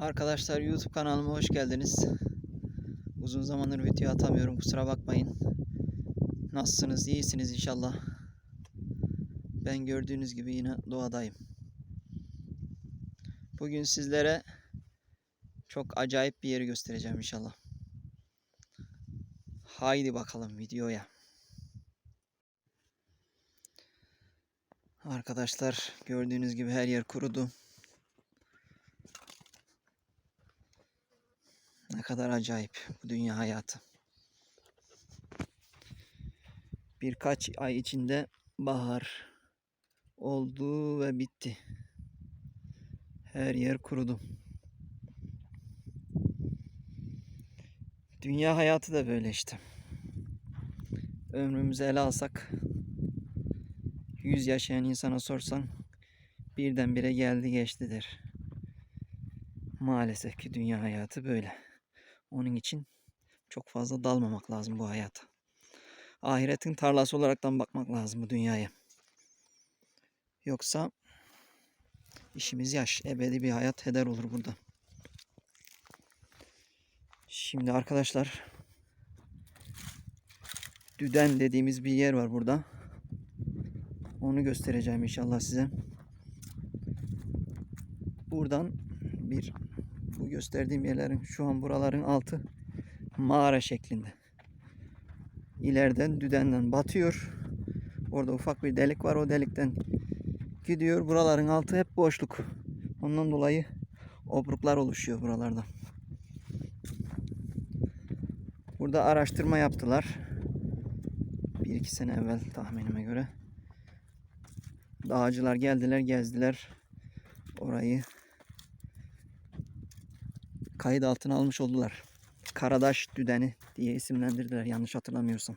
Arkadaşlar YouTube kanalıma hoş geldiniz. Uzun zamandır video atamıyorum kusura bakmayın. Nasılsınız? İyisiniz inşallah. Ben gördüğünüz gibi yine doğadayım. Bugün sizlere çok acayip bir yeri göstereceğim inşallah. Haydi bakalım videoya. Arkadaşlar gördüğünüz gibi her yer kurudu. Ne kadar acayip bu dünya hayatı. Birkaç ay içinde bahar oldu ve bitti. Her yer kurudu. Dünya hayatı da böyle işte. Ömrümüzü ele alsak 100 yaşayan insana sorsan birdenbire geldi geçti der. Maalesef ki dünya hayatı böyle. Onun için çok fazla dalmamak lazım bu hayata. Ahiretin tarlası olaraktan bakmak lazım bu dünyaya. Yoksa işimiz yaş. Ebedi bir hayat heder olur burada. Şimdi arkadaşlar Düden dediğimiz bir yer var burada. Onu göstereceğim inşallah size. Buradan bir gösterdiğim yerlerin şu an buraların altı mağara şeklinde. İleriden düdenden batıyor. Orada ufak bir delik var. O delikten gidiyor. Buraların altı hep boşluk. Ondan dolayı obruklar oluşuyor buralarda. Burada araştırma yaptılar. Bir iki sene evvel tahminime göre. Dağcılar geldiler gezdiler. Orayı kayıt altına almış oldular. Karadaş Düdeni diye isimlendirdiler yanlış hatırlamıyorsam.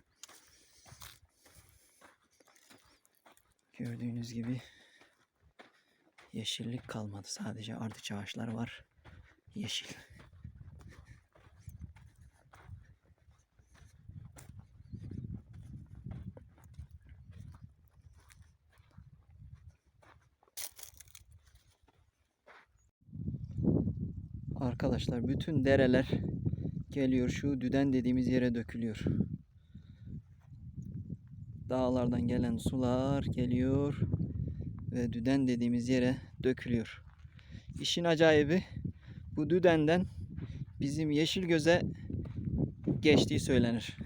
Gördüğünüz gibi yeşillik kalmadı. Sadece ardıç ağaçları var. Yeşil. Arkadaşlar bütün dereler geliyor şu düden dediğimiz yere dökülüyor. Dağlardan gelen sular geliyor ve düden dediğimiz yere dökülüyor. İşin acayibi bu düdenden bizim yeşil göze geçtiği söylenir.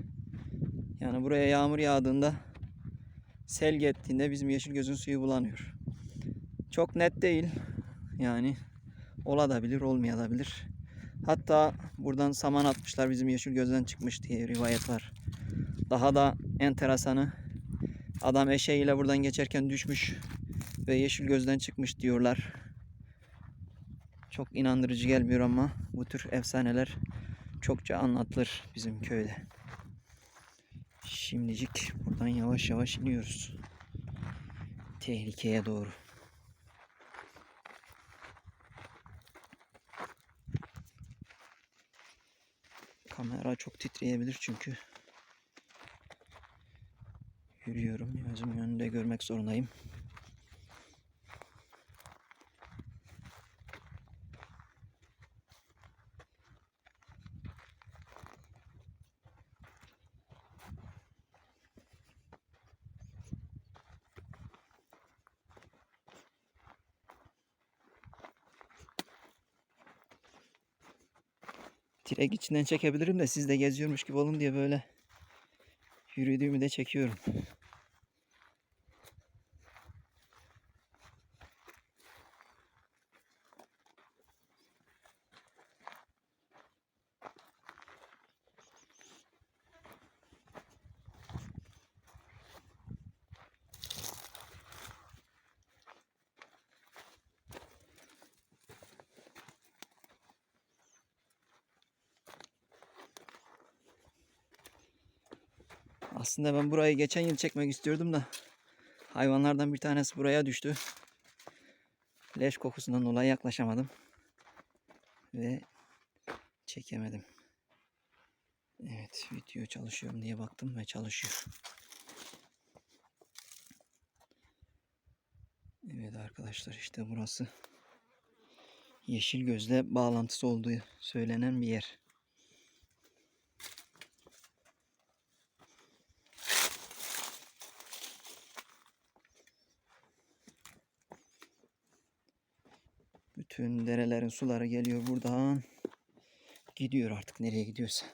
Yani buraya yağmur yağdığında sel gettiğinde bizim yeşil gözün suyu bulanıyor. Çok net değil. Yani olabilir, olmayabilir. Hatta buradan saman atmışlar bizim yeşil gözden çıkmış diye rivayet var. Daha da enteresanı adam eşeğiyle buradan geçerken düşmüş ve yeşil gözden çıkmış diyorlar. Çok inandırıcı gelmiyor ama bu tür efsaneler çokça anlatılır bizim köyde. Şimdicik buradan yavaş yavaş iniyoruz. Tehlikeye doğru. Kamera çok titreyebilir çünkü yürüyorum. Gözümün önünde görmek zorundayım. Direkt içinden çekebilirim de siz de geziyormuş gibi olun diye böyle yürüdüğümü de çekiyorum. Aslında ben burayı geçen yıl çekmek istiyordum da hayvanlardan bir tanesi buraya düştü. Leş kokusundan dolayı yaklaşamadım. Ve çekemedim. Evet video çalışıyorum diye baktım ve çalışıyor. Evet arkadaşlar işte burası yeşil gözle bağlantısı olduğu söylenen bir yer. Bütün derelerin suları geliyor buradan. Gidiyor artık nereye gidiyorsa.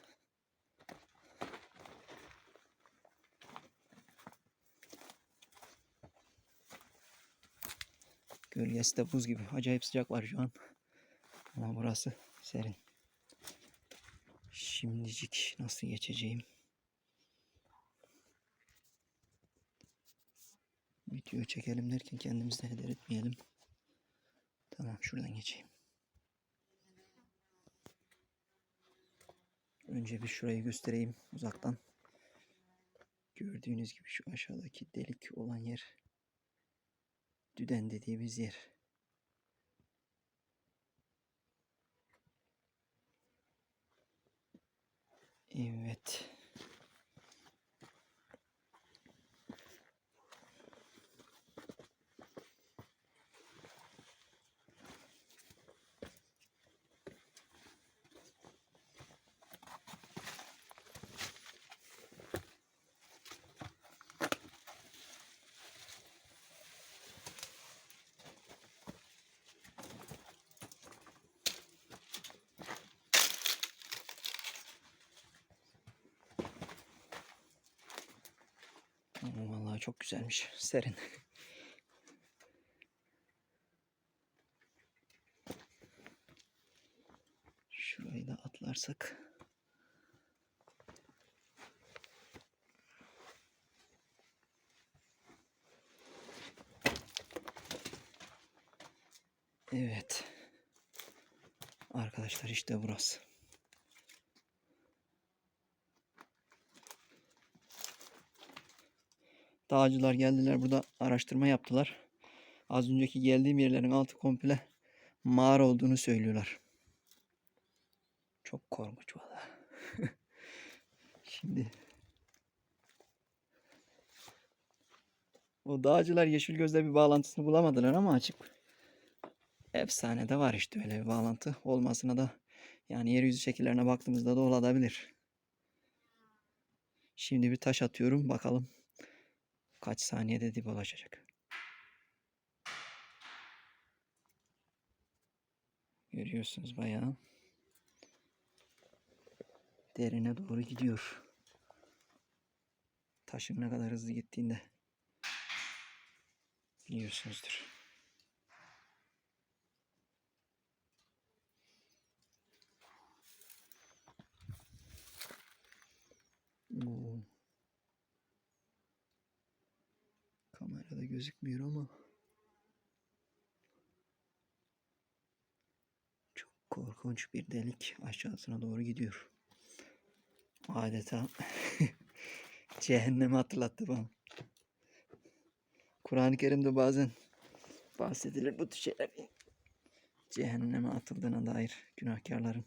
Gölgesi de buz gibi. Acayip sıcak var şu an. Ama burası serin. Şimdicik nasıl geçeceğim? Video çekelim derken kendimizi de heder etmeyelim. Tamam şuradan geçeyim. Önce bir şurayı göstereyim uzaktan. Gördüğünüz gibi şu aşağıdaki delik olan yer Düden dediğimiz yer. Evet. Vallahi çok güzelmiş. Serin. Şurayı da atlarsak. Evet. Arkadaşlar işte burası. Dağcılar geldiler burada araştırma yaptılar. Az önceki geldiğim yerlerin altı komple mağara olduğunu söylüyorlar. Çok korkunç valla. Şimdi o dağcılar yeşil gözle bir bağlantısını bulamadılar ama açık. Efsane de var işte öyle bir bağlantı olmasına da yani yeryüzü şekillerine baktığımızda da olabilir. Şimdi bir taş atıyorum bakalım kaç saniyede dip ulaşacak. Görüyorsunuz bayağı derine doğru gidiyor. Taşın ne kadar hızlı gittiğinde biliyorsunuzdur. Oo. Kamerada gözükmüyor ama çok korkunç bir delik aşağısına doğru gidiyor. Adeta cehennemi hatırlattı bana. Kur'an-ı Kerim'de bazen bahsedilir bu tür şeyler. Cehenneme atıldığına dair günahkarların.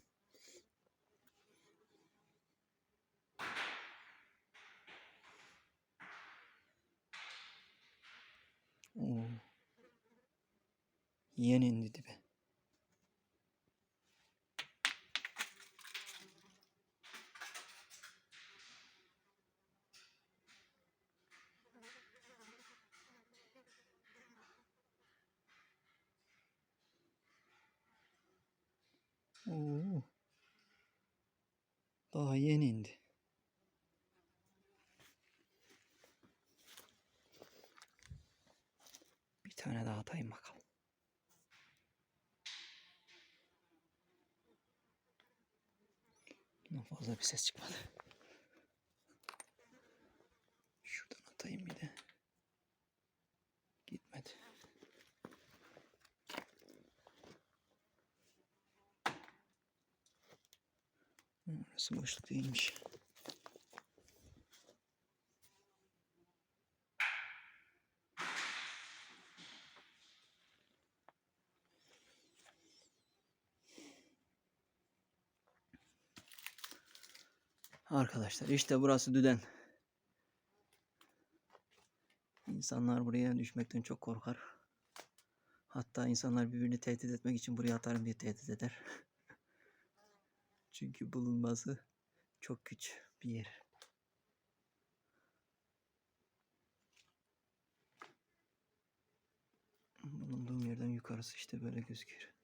Oo. Yen indi dibe. Oo. Daha yeni indi. Bir tane daha atayım bakalım. Bundan fazla bir ses çıkmadı. Şuradan atayım bir de. Gitmedi. Orası boşluk değilmiş. Arkadaşlar işte burası Düden. İnsanlar buraya düşmekten çok korkar. Hatta insanlar birbirini tehdit etmek için buraya atarım diye tehdit eder. Çünkü bulunması çok güç bir yer. Bulunduğum yerden yukarısı işte böyle gözüküyor.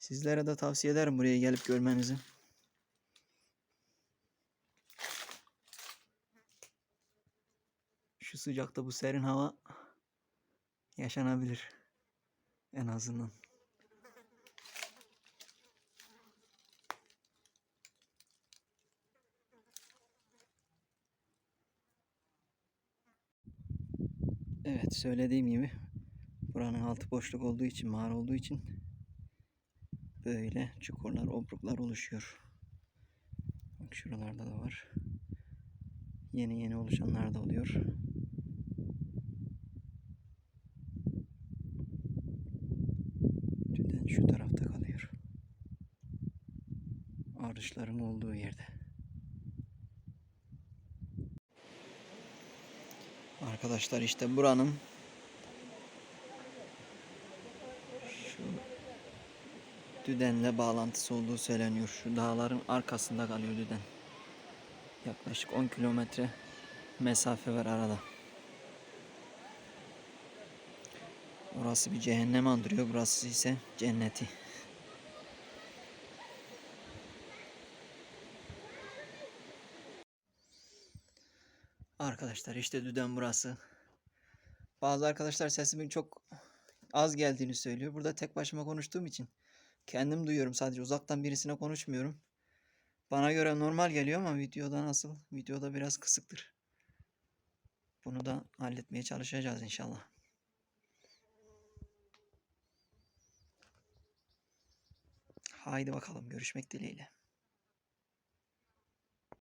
Sizlere de tavsiye ederim buraya gelip görmenizi. Şu sıcakta bu serin hava yaşanabilir. En azından. Evet söylediğim gibi buranın altı boşluk olduğu için mağara olduğu için böyle çukurlar obruklar oluşuyor. Bak şuralarda da var. Yeni yeni oluşanlar da oluyor. Düden şu tarafta kalıyor. Arışların olduğu yerde. Arkadaşlar işte buranın Düden'le bağlantısı olduğu söyleniyor. Şu dağların arkasında kalıyor Düden. Yaklaşık 10 kilometre mesafe var arada. Orası bir cehennem andırıyor. Burası ise cenneti. Arkadaşlar işte Düden burası. Bazı arkadaşlar sesimin çok az geldiğini söylüyor. Burada tek başıma konuştuğum için kendim duyuyorum sadece uzaktan birisine konuşmuyorum. Bana göre normal geliyor ama videoda nasıl? Videoda biraz kısıktır. Bunu da halletmeye çalışacağız inşallah. Haydi bakalım görüşmek dileğiyle.